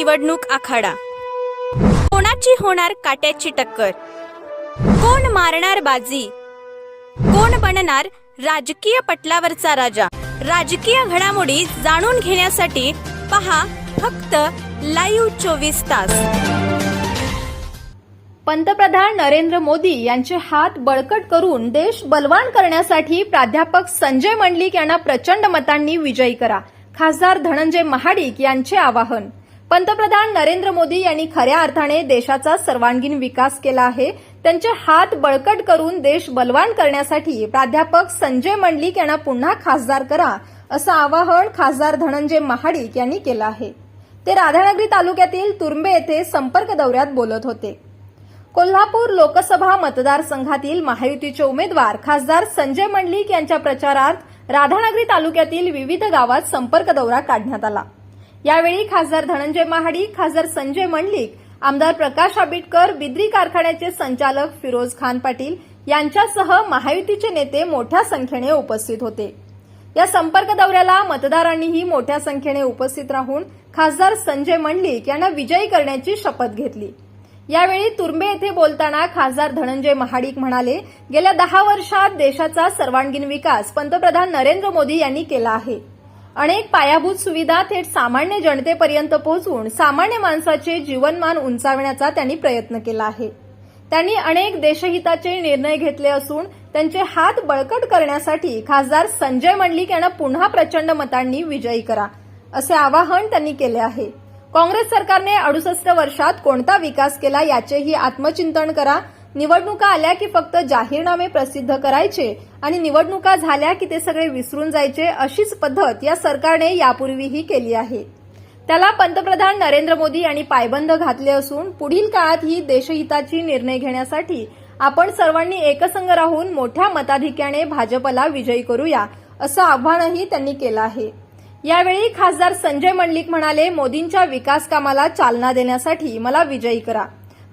निवडणूक आखाडा. कोणाची होणार काट्याची टक्कर? कोण मारणार बाजी? कोण बनणार राजकीय पटलावरचा राजा? राजकीय घडामोडी जाणून घेण्यासाठी पहा फक्त लाईव्ह चोवीस तास. पंतप्रधान नरेंद्र मोदी यांचे हात बळकट करून देश बलवान करण्यासाठी प्राध्यापक संजय मंडलिक यांना प्रचंड मतांनी विजयी करा. खासदार धनंजय महाडिक यांचे आवाहन. पंतप्रधान नरेंद्र मोदी यांनी खऱ्या अर्थाने देशाचा सर्वांगीण विकास केला आहे. त्यांचे हात बळकट करून देश बलवान करण्यासाठी प्राध्यापक संजय मंडलिक यांना पुन्हा खासदार करा असं आवाहन खासदार धनंजय महाडिक यांनी केलं आहे. ते राधानगरी तालुक्यातील तुर्बे येथे संपर्क दौऱ्यात बोलत होते. कोल्हापूर लोकसभा मतदारसंघातील महायुतीचे उमेदवार खासदार संजय मंडलिक यांच्या प्रचारार्थ राधानगरी तालुक्यातील विविध गावात संपर्क दौरा काढण्यात आला. यावेळी खासदार धनंजय महाडिक खासदार संजय मंडलिक आमदार प्रकाश आंबेडकर बिद्री कारखान्याचे संचालक फिरोज खान पाटील यांच्यासह महायुतीचे नेते मोठ्या संख्येने उपस्थित होते. या संपर्क दौऱ्याला मतदारांनीही मोठ्या संख्येने उपस्थित राहून खासदार संजय मंडलिक यांना विजयी करण्याची शपथ घेतली. यावेळी तुर्बे येथे बोलताना खासदार धनंजय महाडिक म्हणाले गेल्या दहा वर्षात देशाचा सर्वांगीण विकास पंतप्रधान नरेंद्र मोदी यांनी केला आहे. अनेक पायाभूत सुविधा थेट सामान्य जनतेपर्यंत पोहोचवून सामान्य माणसाचे जीवनमान उंचावण्याचा त्यांनी प्रयत्न केला आहे. त्यांनी अनेक देशहिताचे निर्णय घेतले असून त्यांचे हात बळकट करण्यासाठी खासदार संजय मंडलिक यांना पुन्हा प्रचंड मतांनी विजयी करा असे आवाहन त्यांनी केले आहे. काँग्रेस सरकारने अडुसष्ट वर्षात कोणता विकास केला याचेही आत्मचिंतन करा निवडणुका आल्या की फक्त जाहीरनामे प्रसिद्ध करायचे आणि निवडणुका झाल्या की ते सगळे विसरून जायचे अशीच पद्धत या सरकारने यापूर्वीही केली आहे. त्याला पंतप्रधान नरेंद्र मोदी यांनी पायबंद घातले असून पुढील काळात ही देशहिताची निर्णय घेण्यासाठी आपण सर्वांनी एकसंग राहून मोठ्या मताधिक्याने भाजपला विजयी करूया असं आव्हानही त्यांनी केलं आहे. यावेळी खासदार संजय मंडलिक म्हणाले मोदींच्या विकास कामाला चालना देण्यासाठी मला विजयी करा.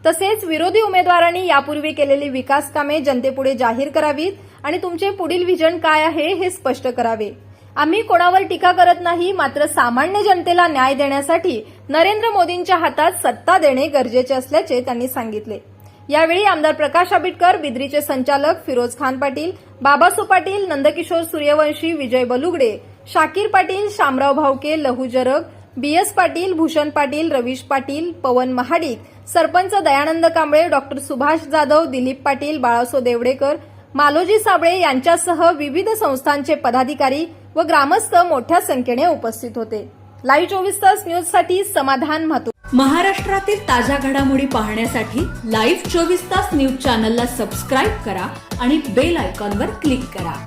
तसेच विरोधी उमेदवारांनी यापूर्वी केलेली विकास कामे जनतेपुढे जाहीर करावीत आणि तुमचे पुढील व्हिजन काय आहे हे स्पष्ट करावे. आम्ही कोणावर टीका करत नाही मात्र सामान्य जनतेला न्याय देण्यासाठी नरेंद्र मोदींच्या हातात सत्ता देणे गरजेचे असल्याचे त्यांनी सांगितले. यावेळी आमदार प्रकाश आंबेडकर बिद्रीचे संचालक फिरोज खान पाटील बाबासो पाटील नंदकिशोर सूर्यवंशी विजय बलुगडे Shakir Patil Shamrao Bhavke Lahu Jarag B S Patil Bhushan Patil Ravish Patil Pawan Mahadik sarpanch Dayanand Kamble doctor Subhash Jadhav Dilip Patil Balaso Devdekar Maloji Sable यांच्यासह विविध संस्थांचे पदाधिकारी व ग्रामस्थ मोठ्या संख्येने उपस्थित होते. लाईव्ह चोवीस तास न्यूजसाठी समाधान म्हातू महाराष्ट्रातील ताज्या घडामोडी पाहण्यासाठी लाईव्ह चोवीस तास न्यूज चॅनलला सबस्क्राईब करा आणि बेल आयकॉनवर क्लिक करा.